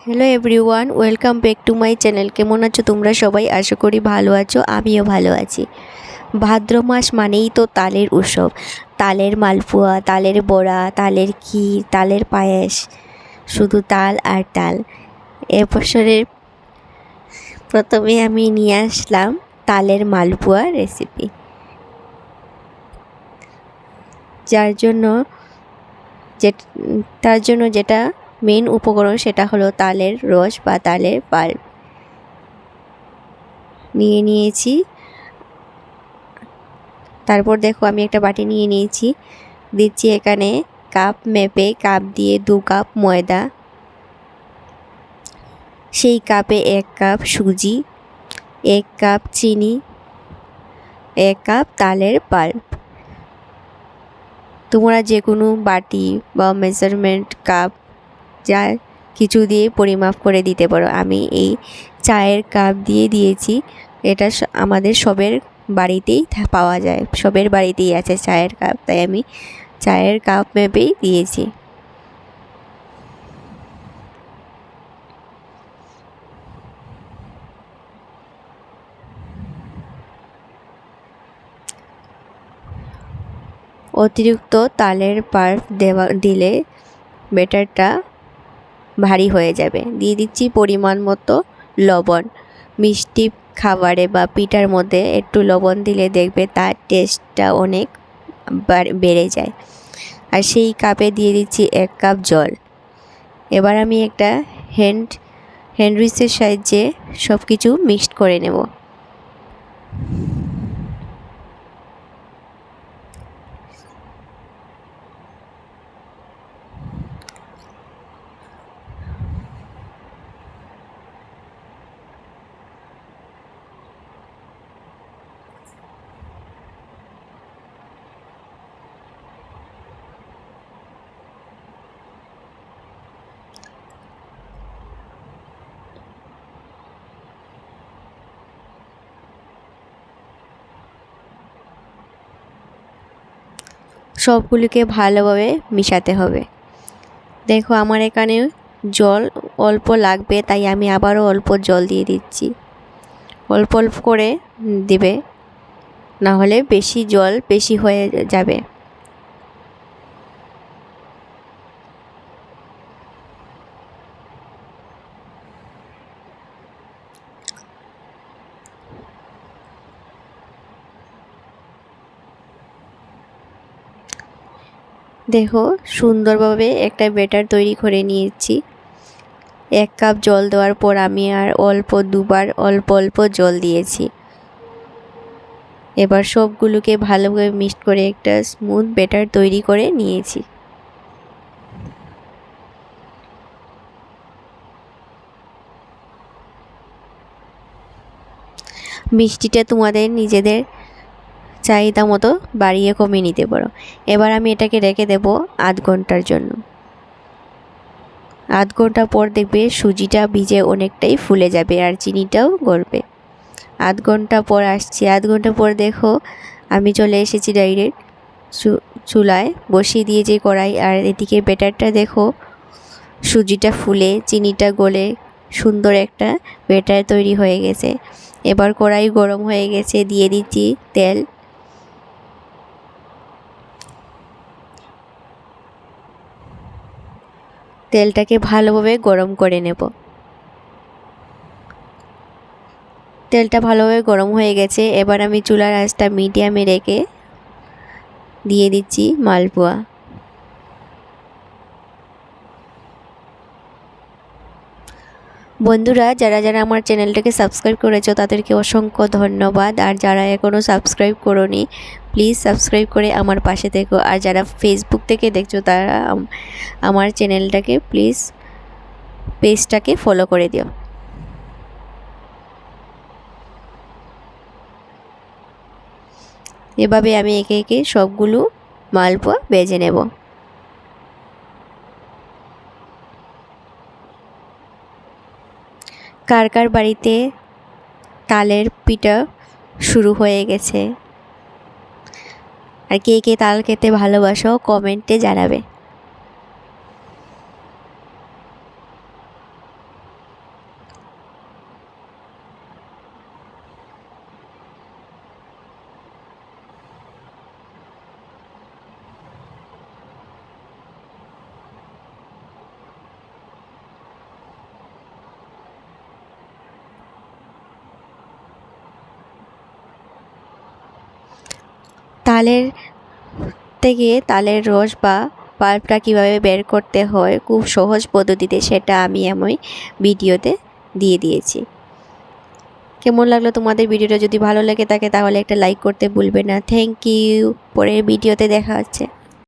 Hello everyone welcome back to my channel কেমন আছো তোমরা সবাই? আশা করি ভালো আছো, আমিও ভালো আছি। ভাদ্র মাস মানেই তো তালের উৎসব। তালের মালপোয়া, তালের বড়া, তালের ক্ষীর, তালের পায়েস, শুধু তাল আর তাল এবছরের প্রথমে আমি নিয়ে আসলাম তালের মালপোয়া রেসিপি যার জন্য যে, তার জন্য যেটা মেন উপকরণ সেটা হলো তালের রস বা তালের পাল্প নিয়ে নিয়েছি। তারপর দেখো আমি একটা বাটি নিয়ে নিয়েছি। দিচ্ছি এখানে কাপ মেপে, কাপ দিয়ে দু কাপ ময়দা। সেই কাপে এক কাপ সুজি, এক কাপ চিনি, এক কাপ তালের পাল্প তোমরা যে কোনো বাটি বা মেজারমেন্ট কাপ যা কিছু দিয়ে পরিমাপ করে দিতে পারো। আমি এই চায়ের কাপ দিয়ে দিয়েছি। এটা আমাদের সবের বাড়িতেই পাওয়া যায়। সবের বাড়িতেই আছে চায়ের কাপ, তাই আমি চায়ের কাপ মেপেই দিয়েছি। অতিরিক্ত তালের পার্ফ দেওয়া, দিলে বেটারটা ভারী হয়ে যাবে। দিয়ে দিচ্ছি পরিমাণ মতো লবণ। মিষ্টি খাবারে বা পিঠার মধ্যে একটু লবণ দিলে দেখবে তার টেস্টটা অনেক বেড়ে যায়। আর সেই কাপে দিয়ে দিচ্ছি এক কাপ জল। এবার আমি একটা হ্যান্ড হ্যান্ড উইচের সাহায্যে সব কিছু মিক্সড করে নেব। সবগুলিকে ভালোভাবে মিশাতে হবে। দেখো আমার এখানে জল অল্প লাগবে, তাই আমি আবারও অল্প জল দিয়ে দিচ্ছি। অল্প অল্প করে দেবে না হলে বেশি জল বেশি হয়ে যাবে। দেখো, সুন্দরভাবে একটা ব্যাটার তৈরি করে নিয়েছি। এক কাপ জল দেওয়ার পর আমি আর অল্প দুবার অল্প অল্প জল দিয়েছি। এবার সবগুলোকে ভালোভাবে মিক্সড করে একটা স্মুথ ব্যাটার তৈরি করে নিয়েছি। মিষ্টিটা তোমাদের নিজেদের চাহিদা মতো বাড়িয়ে কমিয়ে নিতে পারো। এবার আমি এটাকে রেখে দেব আধ ঘণ্টার জন্য। আধ ঘণ্টা পর দেখবে সুজিটা ভিজে অনেকটাই ফুলে যাবে আর চিনিটাও গড়বে আধ ঘণ্টা পর আসছি। আধ ঘণ্টা পর দেখো আমি চলে এসেছি ডাইরেক্ট চুলায়। বসিয়ে দিয়েছি কড়াই আর এদিকে বেটারটা দেখো, সুজিটা ফুলে, চিনিটা গলে সুন্দর একটা বেটার তৈরি হয়ে গেছে। এবার কড়াই গরম হয়ে গেছে, দিয়ে দিচ্ছি তেল। তেলটাকে ভালোভাবে গরম করে নেব। তেলটা ভালোভাবে গরম হয়ে গেছে। এবার আমি চুলার আঁচটা মিডিয়ামে রেখে দিয়ে দিচ্ছি মালপোয়া। বন্ধুরা, যারা যারা আমার চ্যানেলটাকে সাবস্ক্রাইব করেছ, তাদেরকে অসংখ্য ধন্যবাদ। আর যারা এখনও সাবস্ক্রাইব করনি প্লিজ সাবস্ক্রাইব করে আমার পাশে থেকো। আর যারা ফেসবুক থেকে দেখছ, তারা আমার চ্যানেলটাকে প্লিজ পেজটাকে ফলো করে দিও। এভাবে আমি একে একে সবগুলো মালপোয়া বেজে নেব। কার কার বাড়িতে তালের পিঠা শুরু হয়ে গেছে? আর কে কে তাল খেতে ভালোবাসো কমেন্টে জানাবে। তালের থেকে তালের রস বা পাল্পটা কীভাবে বের করতে হয়, খুব সহজ পদ্ধতিতে সেটা আমি আমি ভিডিওতে দিয়ে দিয়েছি। কেমন লাগল তোমাদের ভিডিওটা? যদি ভালো লাগে থাকে তাহলে একটা লাইক করতে ভুলবে না। থ্যাংক ইউ পরের ভিডিওতে দেখা হচ্ছে।